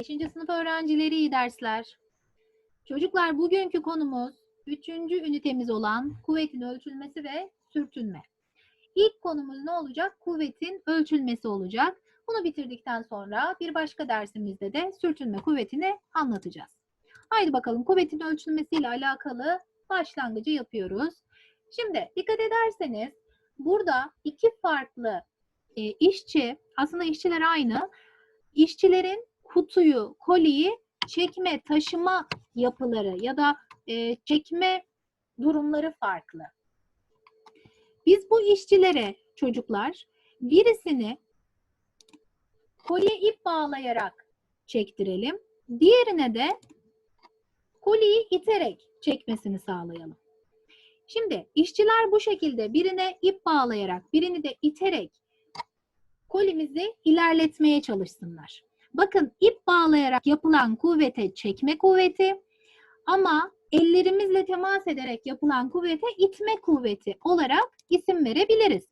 5. sınıf öğrencileri iyi dersler. Çocuklar bugünkü konumuz 3. ünitemiz olan kuvvetin ölçülmesi ve sürtünme. İlk konumuz ne olacak? Kuvvetin ölçülmesi olacak. Bunu bitirdikten sonra bir başka dersimizde de sürtünme kuvvetini anlatacağız. Haydi bakalım kuvvetin ölçülmesiyle alakalı başlangıcı yapıyoruz. Şimdi dikkat ederseniz burada iki farklı e, işçi, aslında işçiler aynı. İşçilerin kutuyu, koliyi çekme, taşıma yapıları ya da e, çekme durumları farklı. Biz bu işçilere çocuklar birisini kolye ip bağlayarak çektirelim. Diğerine de koliyi iterek çekmesini sağlayalım. Şimdi işçiler bu şekilde birine ip bağlayarak, birini de iterek kolimizi ilerletmeye çalışsınlar. Bakın ip bağlayarak yapılan kuvvete çekme kuvveti ama ellerimizle temas ederek yapılan kuvvete itme kuvveti olarak isim verebiliriz.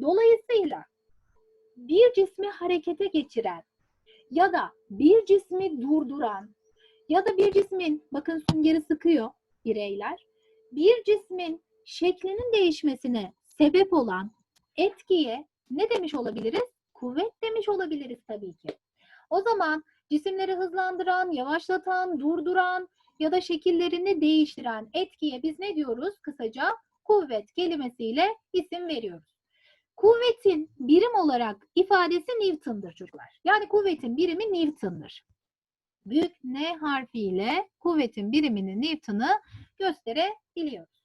Dolayısıyla bir cismi harekete geçiren ya da bir cismi durduran ya da bir cismin bakın süngeri sıkıyor bireyler bir cismin şeklinin değişmesine sebep olan etkiye ne demiş olabiliriz? Kuvvet demiş olabiliriz tabii ki. O zaman cisimleri hızlandıran, yavaşlatan, durduran ya da şekillerini değiştiren etkiye biz ne diyoruz? Kısaca kuvvet kelimesiyle isim veriyoruz. Kuvvetin birim olarak ifadesi Newton'dur çocuklar. Yani kuvvetin birimi Newton'dur. Büyük N harfiyle kuvvetin birimini Newton'ı gösterebiliyoruz.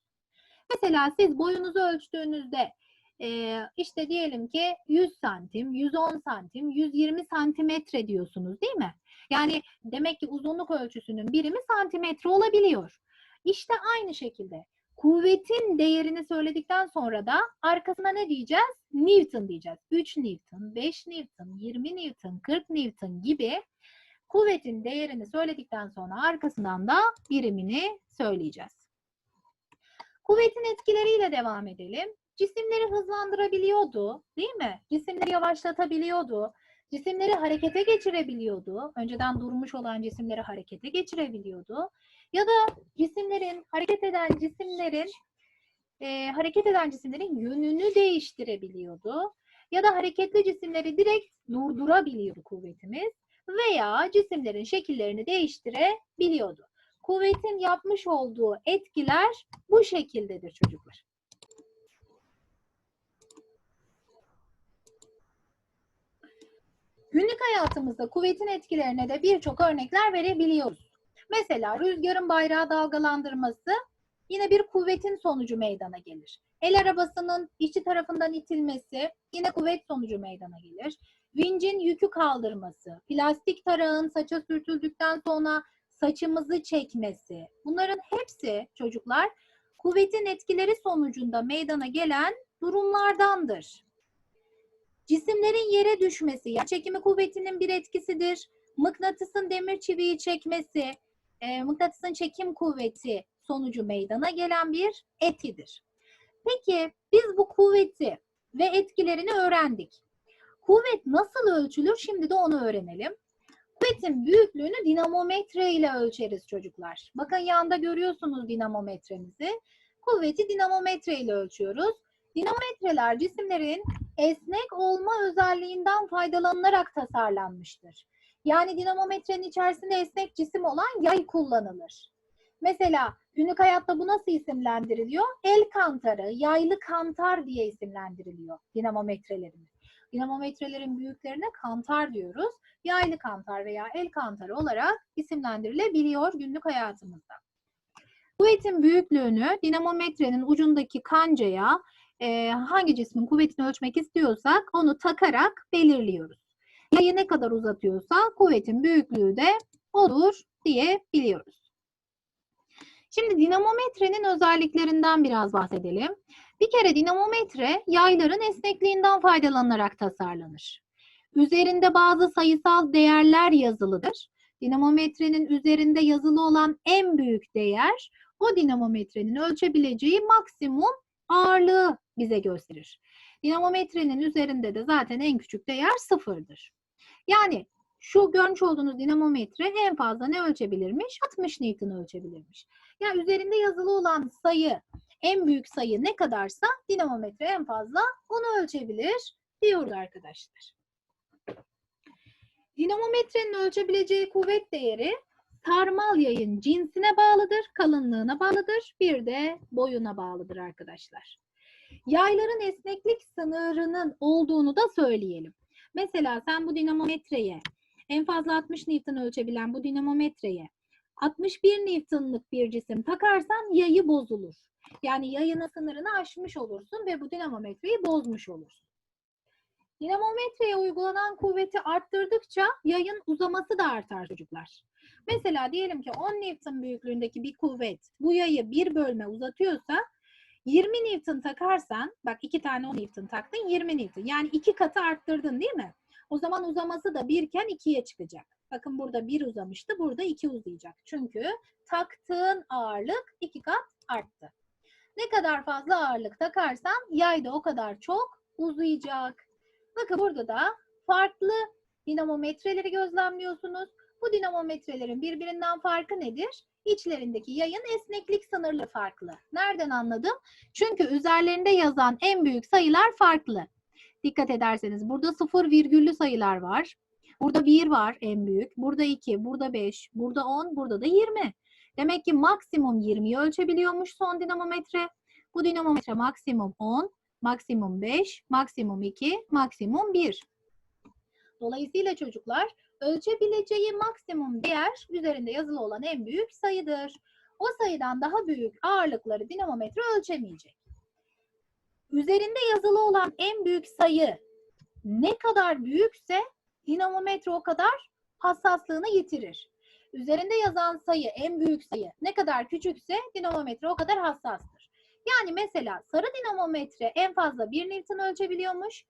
Mesela siz boyunuzu ölçtüğünüzde e, işte diyelim ki 100 santim, 110 santim, 120 santimetre diyorsunuz değil mi? Yani demek ki uzunluk ölçüsünün birimi santimetre olabiliyor. İşte aynı şekilde kuvvetin değerini söyledikten sonra da arkasına ne diyeceğiz? Newton diyeceğiz. 3 Newton, 5 Newton, 20 Newton, 40 Newton gibi kuvvetin değerini söyledikten sonra arkasından da birimini söyleyeceğiz. Kuvvetin etkileriyle devam edelim. Cisimleri hızlandırabiliyordu, değil mi? Cisimleri yavaşlatabiliyordu. Cisimleri harekete geçirebiliyordu. Önceden durmuş olan cisimleri harekete geçirebiliyordu. Ya da cisimlerin, hareket eden cisimlerin e, hareket eden cisimlerin yönünü değiştirebiliyordu. Ya da hareketli cisimleri direkt durdurabiliyordu kuvvetimiz. Veya cisimlerin şekillerini değiştirebiliyordu. Kuvvetin yapmış olduğu etkiler bu şekildedir çocuklar. Günlük hayatımızda kuvvetin etkilerine de birçok örnekler verebiliyoruz. Mesela rüzgarın bayrağı dalgalandırması yine bir kuvvetin sonucu meydana gelir. El arabasının işçi tarafından itilmesi yine kuvvet sonucu meydana gelir. Vincin yükü kaldırması, plastik tarağın saça sürtüldükten sonra saçımızı çekmesi. Bunların hepsi çocuklar kuvvetin etkileri sonucunda meydana gelen durumlardandır. Cisimlerin yere düşmesi, yer çekimi kuvvetinin bir etkisidir. Mıknatısın demir çiviyi çekmesi, e, mıknatısın çekim kuvveti sonucu meydana gelen bir etkidir. Peki biz bu kuvveti ve etkilerini öğrendik. Kuvvet nasıl ölçülür? Şimdi de onu öğrenelim. Kuvvetin büyüklüğünü dinamometre ile ölçeriz çocuklar. Bakın yanda görüyorsunuz dinamometremizi. Kuvveti dinamometre ile ölçüyoruz. Dinamometreler cisimlerin esnek olma özelliğinden faydalanılarak tasarlanmıştır. Yani dinamometrenin içerisinde esnek cisim olan yay kullanılır. Mesela günlük hayatta bu nasıl isimlendiriliyor? El kantarı, yaylı kantar diye isimlendiriliyor dinamometrelerimiz. Dinamometrelerin büyüklerine kantar diyoruz. Yaylı kantar veya el kantarı olarak isimlendirilebiliyor günlük hayatımızda. Kuvvetin büyüklüğünü dinamometrenin ucundaki kancaya e, hangi cismin kuvvetini ölçmek istiyorsak onu takarak belirliyoruz. Yayı ne kadar uzatıyorsa kuvvetin büyüklüğü de odur diyebiliyoruz. Şimdi dinamometrenin özelliklerinden biraz bahsedelim. Bir kere dinamometre yayların esnekliğinden faydalanarak tasarlanır. Üzerinde bazı sayısal değerler yazılıdır. Dinamometrenin üzerinde yazılı olan en büyük değer o dinamometrenin ölçebileceği maksimum ağırlığı bize gösterir. Dinamometrenin üzerinde de zaten en küçük değer sıfırdır. Yani şu görmüş olduğunuz dinamometre en fazla ne ölçebilirmiş? 60 Newton ölçebilirmiş. Yani üzerinde yazılı olan sayı en büyük sayı ne kadarsa dinamometre en fazla onu ölçebilir diyoruz arkadaşlar. Dinamometrenin ölçebileceği kuvvet değeri sarmal yayın cinsine bağlıdır, kalınlığına bağlıdır, bir de boyuna bağlıdır arkadaşlar. Yayların esneklik sınırının olduğunu da söyleyelim. Mesela sen bu dinamometreye en fazla 60 Newton ölçebilen bu dinamometreye 61 Newton'lık bir cisim takarsan yayı bozulur. Yani yayının sınırını aşmış olursun ve bu dinamometreyi bozmuş olursun. Dinamometreye uygulanan kuvveti arttırdıkça yayın uzaması da artar çocuklar. Mesela diyelim ki 10 Newton büyüklüğündeki bir kuvvet bu yayı bir bölme uzatıyorsa 20 Newton takarsan bak iki tane 10 Newton taktın 20 Newton yani iki katı arttırdın değil mi? O zaman uzaması da 1 iken 2'ye çıkacak. Bakın burada 1 uzamıştı burada 2 uzayacak. Çünkü taktığın ağırlık 2 kat arttı. Ne kadar fazla ağırlık takarsan yay da o kadar çok uzayacak. Bakın burada da farklı dinamometreleri gözlemliyorsunuz. Bu dinamometrelerin birbirinden farkı nedir? İçlerindeki yayın esneklik sınırlı farklı. Nereden anladım? Çünkü üzerlerinde yazan en büyük sayılar farklı. Dikkat ederseniz burada sıfır virgüllü sayılar var. Burada 1 var en büyük. Burada 2, burada 5, burada 10, burada da 20. Demek ki maksimum 20'yi ölçebiliyormuş son dinamometre. Bu dinamometre maksimum 10, maksimum 5, maksimum 2, maksimum 1. Dolayısıyla çocuklar ölçebileceği maksimum değer üzerinde yazılı olan en büyük sayıdır. O sayıdan daha büyük ağırlıkları dinamometre ölçemeyecek. Üzerinde yazılı olan en büyük sayı ne kadar büyükse dinamometre o kadar hassaslığını yitirir. Üzerinde yazan sayı en büyük sayı ne kadar küçükse dinamometre o kadar hassastır. Yani mesela sarı dinamometre en fazla 1 Newton ölçebiliyormuş.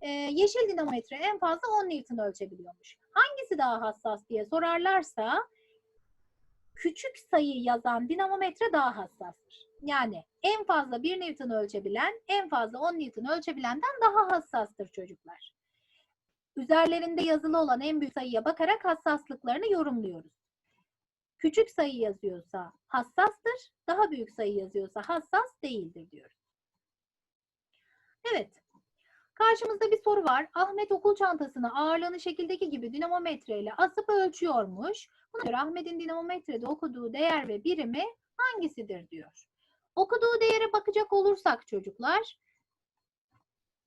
Ee, yeşil dinamometre en fazla 10 Newton ölçebiliyormuş. Hangisi daha hassas diye sorarlarsa küçük sayı yazan dinamometre daha hassastır. Yani en fazla 1 Newton ölçebilen, en fazla 10 Newton ölçebilenden daha hassastır çocuklar. Üzerlerinde yazılı olan en büyük sayıya bakarak hassaslıklarını yorumluyoruz. Küçük sayı yazıyorsa hassastır, daha büyük sayı yazıyorsa hassas değildir diyoruz. Evet. Karşımızda bir soru var. Ahmet okul çantasını ağırlığını şekildeki gibi dinamometreyle asıp ölçüyormuş. Buna göre Ahmet'in dinamometrede okuduğu değer ve birimi hangisidir diyor. Okuduğu değere bakacak olursak çocuklar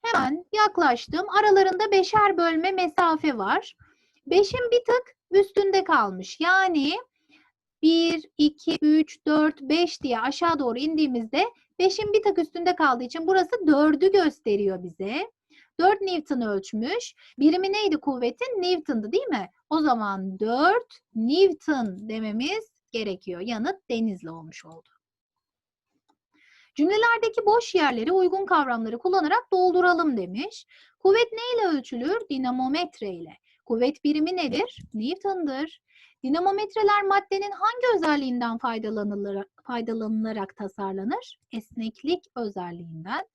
hemen yaklaştım. Aralarında beşer bölme mesafe var. Beşin bir tık üstünde kalmış. Yani 1, 2, 3, 4, 5 diye aşağı doğru indiğimizde 5'in bir tık üstünde kaldığı için burası 4'ü gösteriyor bize. 4 Newton ölçmüş. Birimi neydi kuvvetin? Newton'du değil mi? O zaman 4 Newton dememiz gerekiyor. Yanıt denizli olmuş oldu. Cümlelerdeki boş yerleri uygun kavramları kullanarak dolduralım demiş. Kuvvet neyle ölçülür? Dinamometre ile. Kuvvet birimi nedir? Newton'dır. Dinamometreler maddenin hangi özelliğinden faydalanılır, faydalanılarak tasarlanır? Esneklik özelliğinden.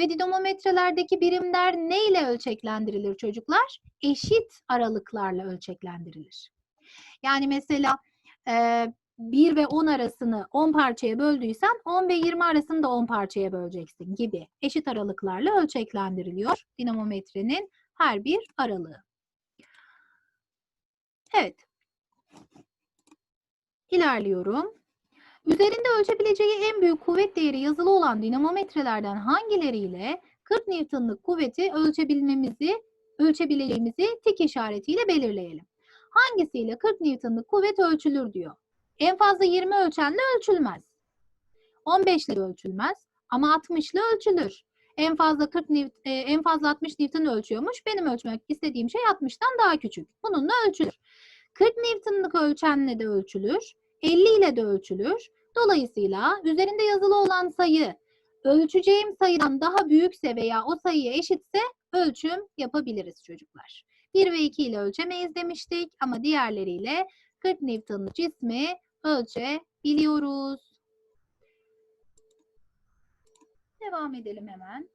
Ve dinamometrelerdeki birimler ne ile ölçeklendirilir çocuklar? Eşit aralıklarla ölçeklendirilir. Yani mesela e, 1 ve 10 arasını 10 parçaya böldüysen 10 ve 20 arasını da 10 parçaya böleceksin gibi eşit aralıklarla ölçeklendiriliyor dinamometrenin her bir aralığı. Evet. İlerliyorum. Üzerinde ölçebileceği en büyük kuvvet değeri yazılı olan dinamometrelerden hangileriyle 40 Newton'lık kuvveti ölçebilmemizi, ölçebileceğimizi tik işaretiyle belirleyelim. Hangisiyle 40 Newton'lık kuvvet ölçülür diyor. En fazla 20 ölçenle ölçülmez. 15 ile ölçülmez ama 60 ile ölçülür. En fazla 40 Newton, en fazla 60 Newton ölçüyormuş. Benim ölçmek istediğim şey 60'tan daha küçük. Bununla ölçülür. 40 Newton'lık ölçenle de ölçülür. 50 ile de ölçülür. Dolayısıyla üzerinde yazılı olan sayı ölçeceğim sayıdan daha büyükse veya o sayıya eşitse ölçüm yapabiliriz çocuklar. 1 ve 2 ile ölçemeyiz demiştik ama diğerleriyle 40 Newton'lık cismi ölçebiliyoruz. Devam edelim hemen.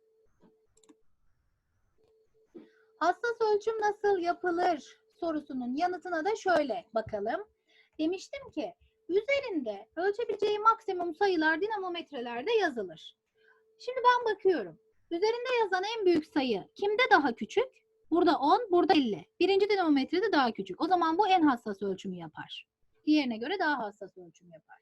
Hassas ölçüm nasıl yapılır sorusunun yanıtına da şöyle bakalım. Demiştim ki üzerinde ölçebileceği maksimum sayılar dinamometrelerde yazılır. Şimdi ben bakıyorum. Üzerinde yazan en büyük sayı kimde daha küçük? Burada 10, burada 50. Birinci dinamometrede daha küçük. O zaman bu en hassas ölçümü yapar. Diğerine göre daha hassas ölçüm yapar.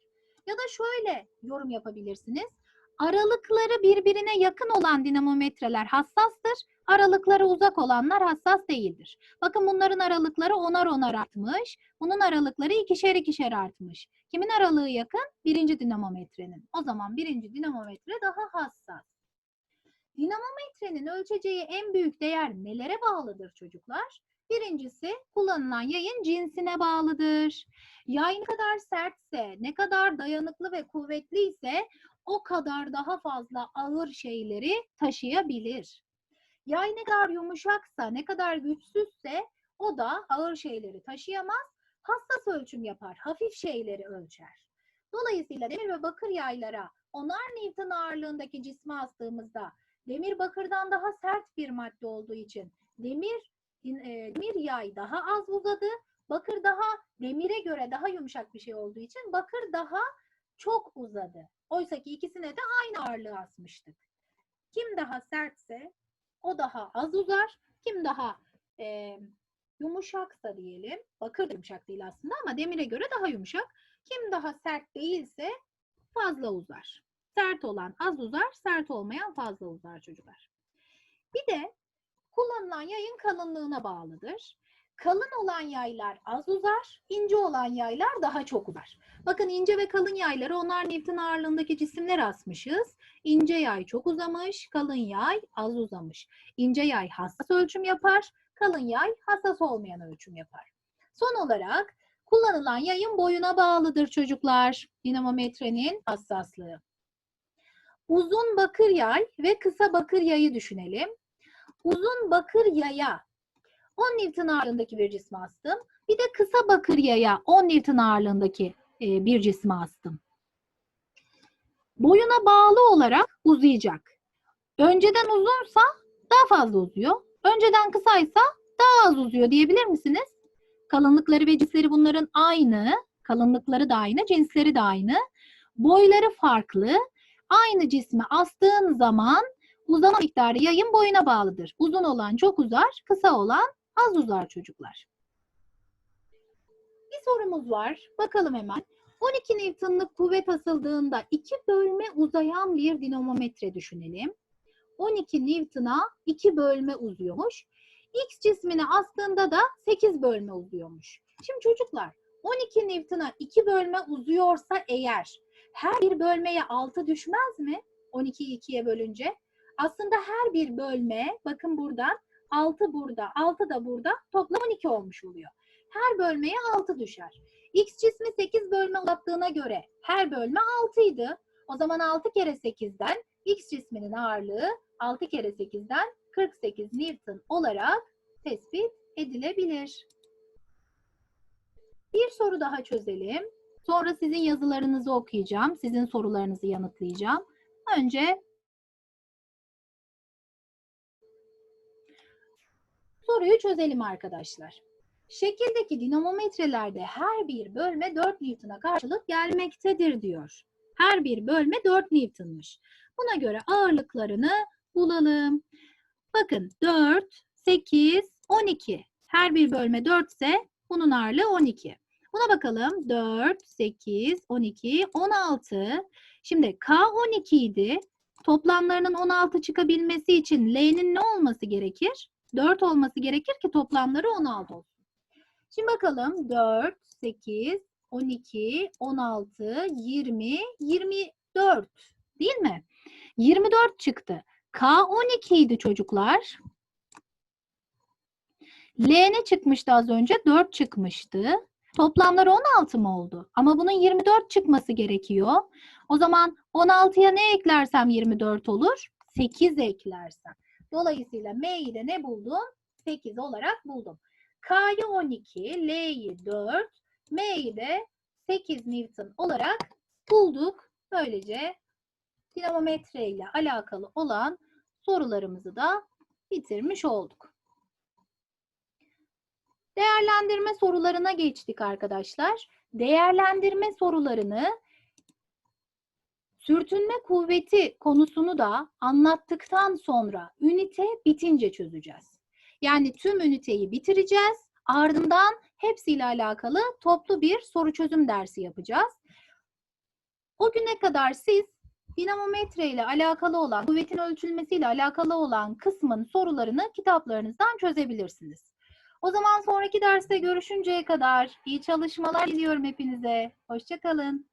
Ya da şöyle yorum yapabilirsiniz. Aralıkları birbirine yakın olan dinamometreler hassastır. Aralıkları uzak olanlar hassas değildir. Bakın bunların aralıkları onar onar artmış. Bunun aralıkları ikişer ikişer artmış. Kimin aralığı yakın? Birinci dinamometrenin. O zaman birinci dinamometre daha hassas. Dinamometrenin ölçeceği en büyük değer nelere bağlıdır çocuklar? Birincisi kullanılan yayın cinsine bağlıdır. Yay ne kadar sertse, ne kadar dayanıklı ve kuvvetli ise o kadar daha fazla ağır şeyleri taşıyabilir. Yay ne kadar yumuşaksa, ne kadar güçsüzse o da ağır şeyleri taşıyamaz, hassas ölçüm yapar, hafif şeyleri ölçer. Dolayısıyla demir ve bakır yaylara onar Newton ağırlığındaki cismi astığımızda demir bakırdan daha sert bir madde olduğu için demir e, demir yay daha az uzadı, bakır daha demire göre daha yumuşak bir şey olduğu için bakır daha çok uzadı. Oysa ki ikisine de aynı ağırlığı asmıştık. Kim daha sertse o daha az uzar. Kim daha e, yumuşaksa diyelim, bakır da yumuşak değil aslında ama demire göre daha yumuşak. Kim daha sert değilse fazla uzar. Sert olan az uzar, sert olmayan fazla uzar çocuklar. Bir de kullanılan yayın kalınlığına bağlıdır. Kalın olan yaylar az uzar, ince olan yaylar daha çok uzar. Bakın ince ve kalın yayları onar Newton ağırlığındaki cisimler asmışız. İnce yay çok uzamış, kalın yay az uzamış. İnce yay hassas ölçüm yapar, kalın yay hassas olmayan ölçüm yapar. Son olarak kullanılan yayın boyuna bağlıdır çocuklar. Dinamometrenin hassaslığı. Uzun bakır yay ve kısa bakır yayı düşünelim. Uzun bakır yaya 10 Newton ağırlığındaki bir cismi astım. Bir de kısa bakır yaya 10 Newton ağırlığındaki e, bir cismi astım. Boyuna bağlı olarak uzayacak. Önceden uzunsa daha fazla uzuyor. Önceden kısaysa daha az uzuyor diyebilir misiniz? Kalınlıkları ve cinsleri bunların aynı. Kalınlıkları da aynı, cinsleri de aynı. Boyları farklı. Aynı cismi astığın zaman uzama miktarı yayın boyuna bağlıdır. Uzun olan çok uzar, kısa olan az uzar çocuklar. Bir sorumuz var. Bakalım hemen. 12 Newton'lık kuvvet asıldığında iki bölme uzayan bir dinamometre düşünelim. 12 Newton'a iki bölme uzuyormuş. X cismini astığında da 8 bölme uzuyormuş. Şimdi çocuklar 12 Newton'a iki bölme uzuyorsa eğer her bir bölmeye 6 düşmez mi? 12'yi 2'ye bölünce. Aslında her bir bölme bakın buradan 6 burada, 6 da burada toplam 12 olmuş oluyor. Her bölmeye 6 düşer. X cismi 8 bölme uzattığına göre her bölme 6 idi. O zaman 6 kere 8'den X cisminin ağırlığı 6 kere 8'den 48 Newton olarak tespit edilebilir. Bir soru daha çözelim. Sonra sizin yazılarınızı okuyacağım. Sizin sorularınızı yanıtlayacağım. Önce soruyu çözelim arkadaşlar. Şekildeki dinamometrelerde her bir bölme 4 Newton'a karşılık gelmektedir diyor. Her bir bölme 4 Newton'muş. Buna göre ağırlıklarını bulalım. Bakın 4, 8, 12. Her bir bölme 4 ise bunun ağırlığı 12. Buna bakalım. 4, 8, 12, 16. Şimdi K 12 idi. Toplamlarının 16 çıkabilmesi için L'nin ne olması gerekir? 4 olması gerekir ki toplamları 16 olsun. Şimdi bakalım 4, 8, 12, 16, 20, 24 değil mi? 24 çıktı. K 12 idi çocuklar. L ne çıkmıştı az önce? 4 çıkmıştı. Toplamları 16 mı oldu? Ama bunun 24 çıkması gerekiyor. O zaman 16'ya ne eklersem 24 olur? 8 eklersem. Dolayısıyla M'yi de ne buldum? 8 olarak buldum. K'yı 12, L'yi 4, M'yi de 8 Newton olarak bulduk. Böylece dinamometre ile alakalı olan sorularımızı da bitirmiş olduk. Değerlendirme sorularına geçtik arkadaşlar. Değerlendirme sorularını sürtünme kuvveti konusunu da anlattıktan sonra ünite bitince çözeceğiz. Yani tüm üniteyi bitireceğiz. Ardından hepsiyle alakalı toplu bir soru çözüm dersi yapacağız. O güne kadar siz dinamometre ile alakalı olan, kuvvetin ölçülmesiyle alakalı olan kısmın sorularını kitaplarınızdan çözebilirsiniz. O zaman sonraki derste görüşünceye kadar iyi çalışmalar diliyorum hepinize. Hoşçakalın.